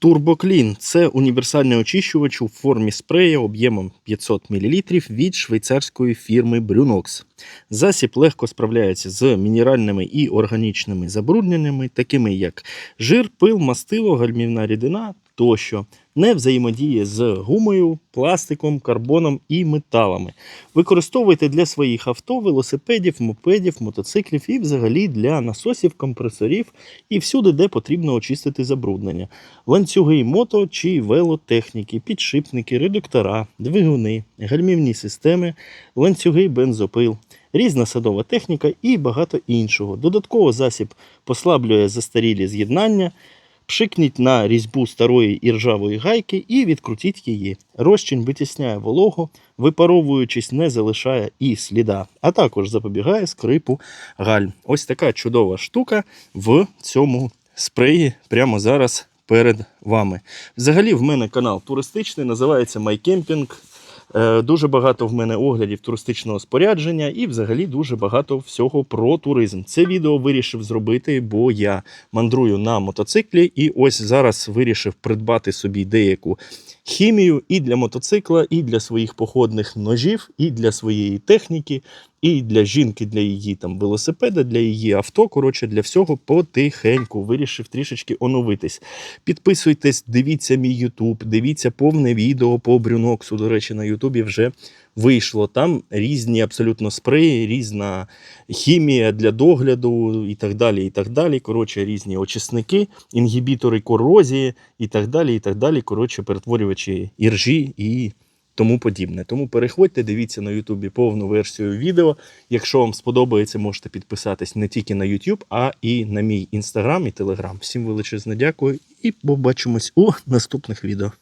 Турбоклін це універсальний очищувач у формі спрея об'ємом 500 мл від швейцарської фірми Brunox. Засіб легко справляється з мінеральними і органічними забрудненнями, такими як жир, пил, мастило, гальмівна рідина тощо. Не взаємодіє з гумою, пластиком, карбоном і металами. Використовуйте для своїх авто, велосипедів, мопедів, мотоциклів і взагалі для насосів, компресорів і всюди, де потрібно очистити забруднення. Ланцюги мото чи велотехніки, підшипники, редуктора, двигуни, гальмівні системи, ланцюги бензопил, різна садова техніка і багато іншого. Додатково засіб послаблює застарілі з'єднання. Пшикніть на різьбу старої іржавої гайки і відкрутіть її. Розчин витісняє вологу, випаровуючись, не залишає і сліда, а також запобігає скрипу гальм. Ось така чудова штука в цьому спреї прямо зараз перед вами. Взагалі, в мене канал туристичний, називається MyCamping. Е, Дуже багато в мене оглядів туристичного спорядження і взагалі дуже багато всього про туризм. Це відео вирішив зробити, бо я мандрую на мотоциклі, і ось зараз вирішив придбати собі деяку хімію і для мотоцикла, і для своїх походних ножів, і для своєї техніки, і для жінки, для її там велосипеда, для її авто. Коротше, для всього потихеньку. Вирішив трішечки оновитись. Підписуйтесь, дивіться мій YouTube, дивіться повне відео по Брюноксу. До речі, на Ютубі вже вийшло. Там різні абсолютно спреї, різна хімія для догляду і так далі. і так далі. Коротше, різні очисники, інгібітори корозії і так далі. і так далі. Коротше, перетворювачі іржі і тому подібне. Тому переходьте, дивіться на Ютубі повну версію відео. Якщо вам сподобається, можете підписатись не тільки на YouTube, а і на мій інстаграм і телеграм. Всім величезне дякую і побачимось у наступних відео.